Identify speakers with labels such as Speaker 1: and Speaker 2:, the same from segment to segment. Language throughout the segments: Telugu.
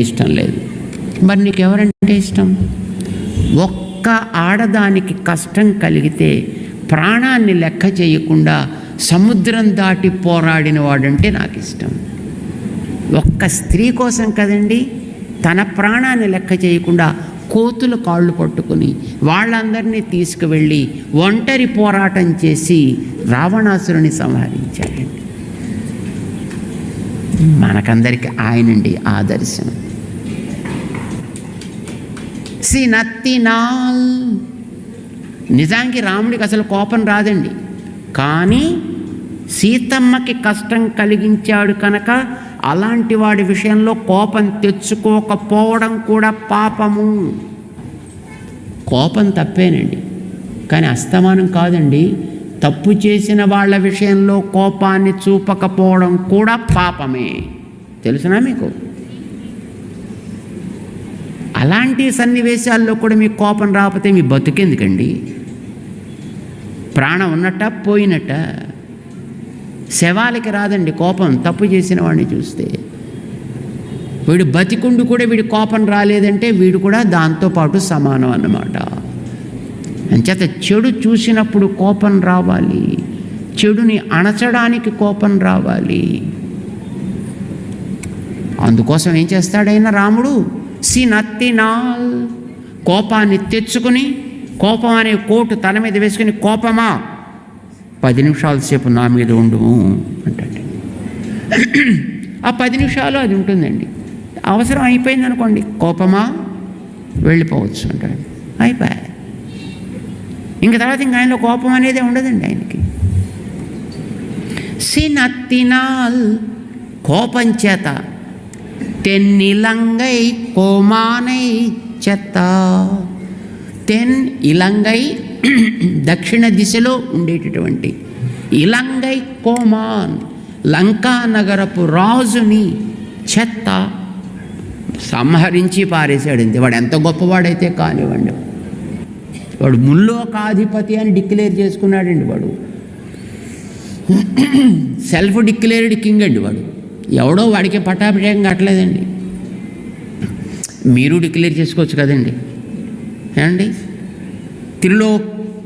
Speaker 1: ఇష్టం లేదు. మరి నీకు ఎవరంటే ఇష్టం? ఒక్క ఆడదానికి కష్టం కలిగితే ప్రాణాన్ని లెక్క చేయకుండా సముద్రం దాటి పోరాడిన వాడంటే నాకు ఇష్టం ఒక్క స్త్రీ కోసం కదండి తన ప్రాణాన్ని లెక్క చేయకుండా కోతులు కాళ్ళు పట్టుకుని వాళ్ళందరినీ తీసుకువెళ్ళి ఒంటరి పోరాటం చేసి రావణాసురుని సంహరించాడండి. మనకందరికి ఆయనండి ఆదర్శం. సినత్తినాల్ నిజానికి రాముడికి అసలు కోపం రాదండి. కానీ సీతమ్మకి కష్టం కలిగించాడు కనుక అలాంటి వాడి విషయంలో కోపం తెచ్చుకోకపోవడం కూడా పాపము. కోపం తప్పేనండి. కానీ అస్తమానం కాదండి. తప్పు చేసిన వాళ్ళ విషయంలో కోపాన్ని చూపకపోవడం కూడా పాపమే. తెలుసునా మీకు? అలాంటి సన్నివేశాల్లో కూడా మీకు కోపం రాకపోతే మీ బతుకెందుకండి? ప్రాణం ఉన్నట్ట పోయినట్ట? శవాలకి రాదండి కోపం. తప్పు చేసిన వాడిని చూస్తే. వీడు బతికుండు కూడా వీడి కోపం రాలేదంటే వీడు కూడా దాంతోపాటు సమానం అన్నమాట. అంచేత చెడు చూసినప్పుడు కోపం రావాలి. చెడుని అణచడానికి కోపం రావాలి. అందుకోసం ఏం చేస్తాడైనా రాముడు? సినత్తినాల్ కోపాన్ని తెచ్చుకుని కోపం అనే కోటు తల మీద వేసుకుని కోపమా? పది నిమిషాల సేపు నా మీద ఉండుము అంటాడు. ఆ పది నిమిషాలు అది ఉంటుందండి. అవసరం అయిపోయింది అనుకోండి కోపమా? వెళ్ళిపోవచ్చు అంటాడు. అయిపోయి ఇంక తర్వాత ఇంక ఆయనలో కోపం అనేది ఉండదండి ఆయనకి. సినత్తినాల్ కోపం చేత తెన్నిలంగై కోమానై చెత్త తెన్ ఇలంగై దక్షిణ దిశలో ఉండేటటువంటి ఇలంగై కోమాన్ లంకా నగరపు రాజుని చెత్త సంహరించి పారేశాడంతే. వాడు ఎంత గొప్పవాడైతే కానివ్వండి. వాడు ముల్లోకాధిపతి అని డిక్లేర్ చేసుకున్నాడండి వాడు. సెల్ఫ్ డిక్లేర్డ్ కింగ్ అండి వాడు. ఎవడో వాడికి పట్టాభిషేకం కట్టలేదండి. మీరు డిక్లేర్ చేసుకోవచ్చు కదండి. ఏమండి? త్రిలో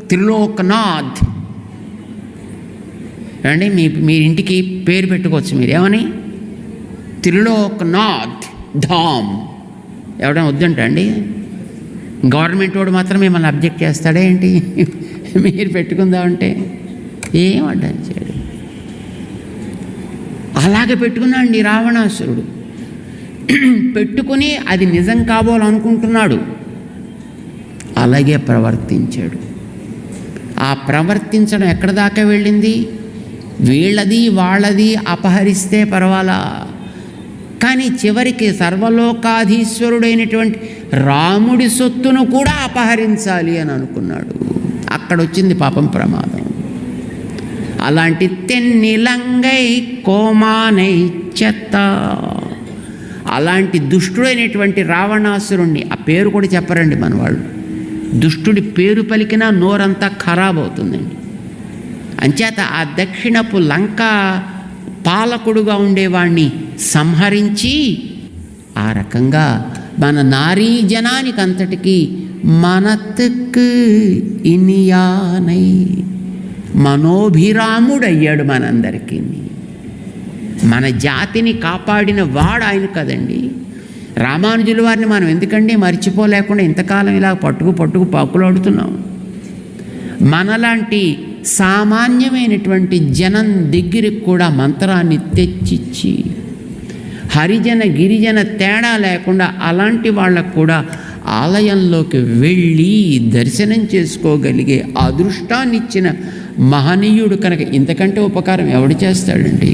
Speaker 1: త్రిలోక్నాథ్. ఏమండి? మీ మీ ఇంటికి పేరు పెట్టుకోవచ్చు మీరు. ఏమని? త్రిలోక్నాథ్ ధామ్. ఎవడైనా వద్దంటండి అండి? గవర్నమెంట్ వాడు మాత్రం మిమ్మల్ని అబ్జెక్ట్ చేస్తాడే ఏంటి? మీరు పెట్టుకుందామంటే ఏం అడ్డం చేయడు. అలాగే పెట్టుకున్నాడు రావణాసురుడు. పెట్టుకుని అది నిజం కాబోలనుకుంటున్నాడు. అలాగే ప్రవర్తించాడు. ఆ ప్రవర్తించడం ఎక్కడ దాకా వెళ్ళింది? వీళ్ళది వాళ్ళది అపహరిస్తే పర్వాలా? కానీ చివరికి సర్వలోకాధీశ్వరుడైనటువంటి రాముడి సొత్తును కూడా అపహరించాలి అని అనుకున్నాడు. అక్కడ వచ్చింది పాపం ప్రమాదం. అలాంటి తెన్నిలంగై కోమానై చెత్త. అలాంటి దుష్టుడైనటువంటి రావణాసురుణ్ణి ఆ పేరు కూడా చెప్పరండి మన వాళ్ళు దుష్టుడి పేరు పలికినా నోరంతా ఖరాబ్ అవుతుందండి. అంచేత ఆ దక్షిణపు లంక పాలకుడుగా ఉండేవాణ్ణి సంహరించి ఆ రకంగా మన నారీ జనానికి అంతటికి మనతుకు ఇనియానై మనోభిరాముడయ్యాడు మనందరికీ. మన జాతిని కాపాడిన వాడు ఆయన కదండి. రామానుజుల వారిని మనం ఎందుకండి మర్చిపోలేకుండా ఇంతకాలం ఇలా పట్టుకు పట్టుకు పాకులాడుతున్నాం? మనలాంటి సామాన్యమైనటువంటి జనం దగ్గరికి కూడా మంత్రాన్ని తెచ్చిచ్చి హరిజన గిరిజన తేడా లేకుండా అలాంటి వాళ్ళకు కూడా ఆలయంలోకి వెళ్ళి దర్శనం చేసుకోగలిగే అదృష్టాన్నిచ్చిన మహనీయుడు కనుక ఇంతకంటే ఉపకారం ఎవడు చేస్తాడండి?